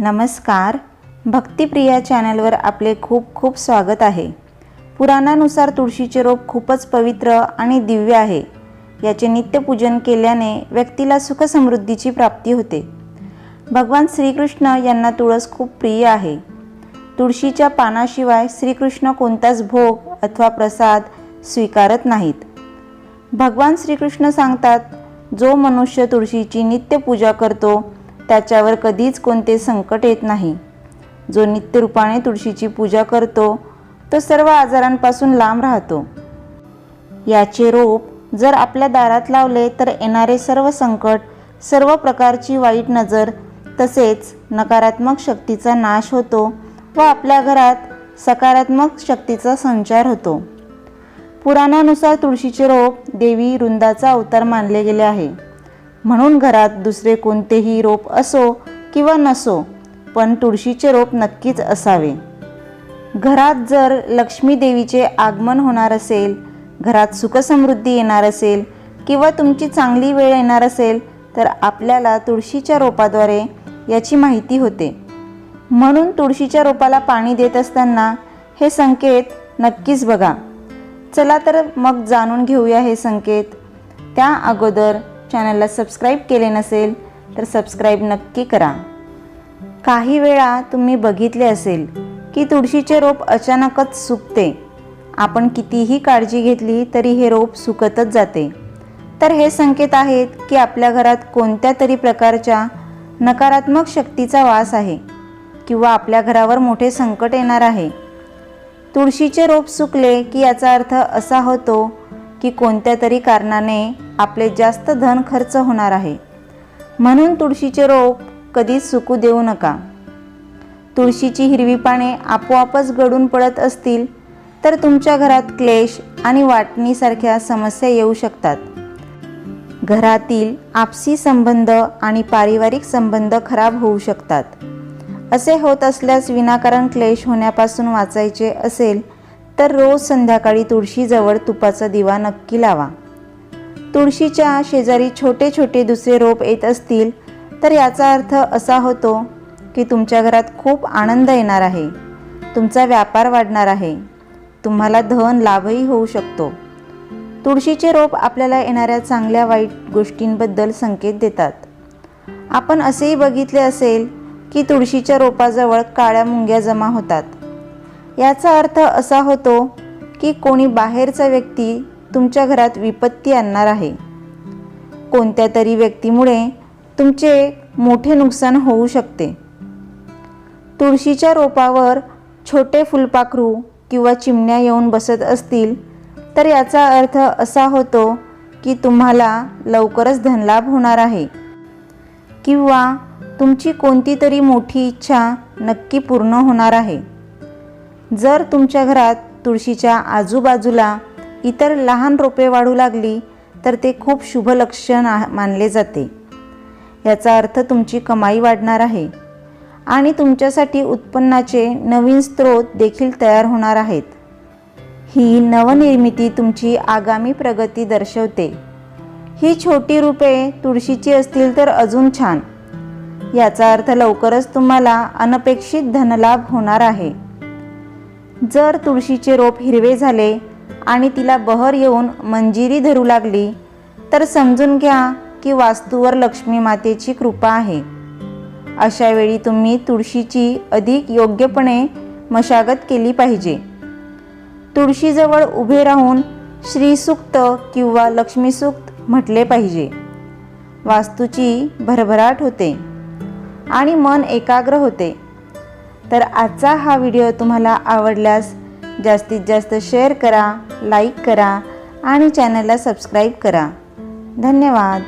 नमस्कार. भक्तिप्रिया चॅनलवर आपले खूप खूप स्वागत आहे. पुराणानुसार तुळशीचे रोप खूपच पवित्र आणि दिव्य आहे. याचे नित्यपूजन केल्याने व्यक्तीला सुखसमृद्धीची प्राप्ती होते. भगवान श्रीकृष्ण यांना तुळस खूप प्रिय आहे. तुळशीच्या पानाशिवाय श्रीकृष्ण कोणताच भोग अथवा प्रसाद स्वीकारत नाहीत. भगवान श्रीकृष्ण सांगतात जो मनुष्य तुळशीची नित्य पूजा करतो त्याच्यावर कधीच कोणते संकट येत नाही. जो नित्यरूपाने तुळशीची पूजा करतो तो सर्व आजारांपासून लांब राहतो. याचे रोप जर आपल्या दारात लावले तर येणारे सर्व संकट सर्व प्रकारची वाईट नजर तसेच नकारात्मक शक्तीचा नाश होतो व आपल्या घरात सकारात्मक शक्तीचा संचार होतो. पुराणानुसार तुळशीचे रोप देवी वृंदाचा अवतार मानले गेले आहे. म्हणून घरात दुसरे कोणतेही रोप असो किंवा नसो पण तुळशीचे रोप नक्कीच असावे. घरात जर लक्ष्मी देवीचे आगमन होणार असेल घरात सुखसमृद्धी येणार असेल किंवा तुमची चांगली वेळ येणार असेल तर आपल्याला तुळशीच्या रोपाद्वारे याची माहिती होते. म्हणून तुळशीच्या रोपाला पाणी देत असताना हे संकेत नक्कीच बघा. चला तर मग जाणून घेऊया हे संकेत. त्या अगोदर चॅनलला सबस्क्राईब केले नसेल तर सबस्क्राईब नक्की करा. काही वेळा तुम्ही बघितले असेल की तुळशीचे रोप अचानकच सुकते. आपण कितीही काळजी घेतली तरी हे रोप सुकतच जाते. तर हे संकेत आहेत की आपल्या घरात कोणत्या तरी प्रकारच्या नकारात्मक शक्तीचा वास आहे किंवा आपल्या घरावर मोठे संकट येणार आहे. तुळशीचे रोप सुकले की याचा अर्थ असा होतो की कोणत्या तरी कारणाने आपले जास्त धन खर्च होणार आहे. म्हणून तुळशीचे रोप कधीच सुकू देऊ नका. तुळशीची हिरवी पाने आपोआपच गडून पडत असतील तर तुमच्या घरात क्लेश आणि वाटणीसारख्या समस्या येऊ शकतात. घरातील आपसी संबंध आणि पारिवारिक संबंध खराब होऊ शकतात. असे होत असल्यास विनाकारण क्लेश होण्यापासून वाचायचे असेल तर रोज संध्याकाळी तुळशीजवळ तुपाचा दिवा नक्की लावा. तुळशीच्या शेजारी छोटे छोटे दुसरे रोप येत असतील तर याचा अर्थ असा होतो की तुमच्या घरात खूप आनंद येणार आहे. तुमचा व्यापार वाढणार आहे. तुम्हाला धन लाभही होऊ शकतो. तुळशीचे रोप आपल्याला येणाऱ्या चांगल्या वाईट गोष्टींबद्दल संकेत देतात. आपण असेही बघितले असेल की तुळशीच्या रोपाजवळ काळ्या मुंग्या जमा होतात. याचा अर्थ असा होतो की कोणी बाहेरचा व्यक्ती तुमच्या घरात विपत्ती आणणार आहे. कोणत्या तरी व्यक्तीमुळे तुमचे मोठे नुकसान होऊ शकते. तुळशीच्या रोपावर छोटे फुलपाखरू किंवा चिमण्या येऊन बसत असतील तर याचा अर्थ असा होतो की तुम्हाला लवकरच धनलाभ होणार आहे. किंवा तुमची कोणती तरी मोठी इच्छा नक्की पूर्ण होणार आहे. जर तुमच्या घरात तुळशीच्या आजूबाजूला इतर लहान रोपे वाढू लागली तर ते खूप शुभ लक्षण आ- मानले जाते. याचा अर्थ तुमची कमाई वाढणार आहे आणि तुमच्यासाठी उत्पन्नाचे नवीन स्रोत देखील तयार होणार आहेत. ही नवनिर्मिती तुमची आगामी प्रगती दर्शवते. ही छोटी रूपे तुळशीची असतील तर अजून छान. याचा अर्थ लवकरच तुम्हाला अनपेक्षित धनलाभ होणार आहे. जर तुळशीचे रोप हिरवे झाले आणि तिला बहर येऊन मंजिरी धरू लागली तर समजून घ्या की वास्तूवर लक्ष्मी मातेची कृपा आहे. अशा वेळी तुम्ही तुळशीची अधिक योग्यपणे मशागत केली पाहिजे. तुळशीजवळ उभे राहून श्रीसूक्त किंवा लक्ष्मीसूक्त म्हटले पाहिजे. वास्तूची भरभराट होते आणि मन एकाग्र होते. तर आजचा हा व्हिडिओ तुम्हाला आवडल्यास जास्तीत जास्त शेअर करा लाईक करा आणि चॅनलला सबस्क्राईब करा. धन्यवाद.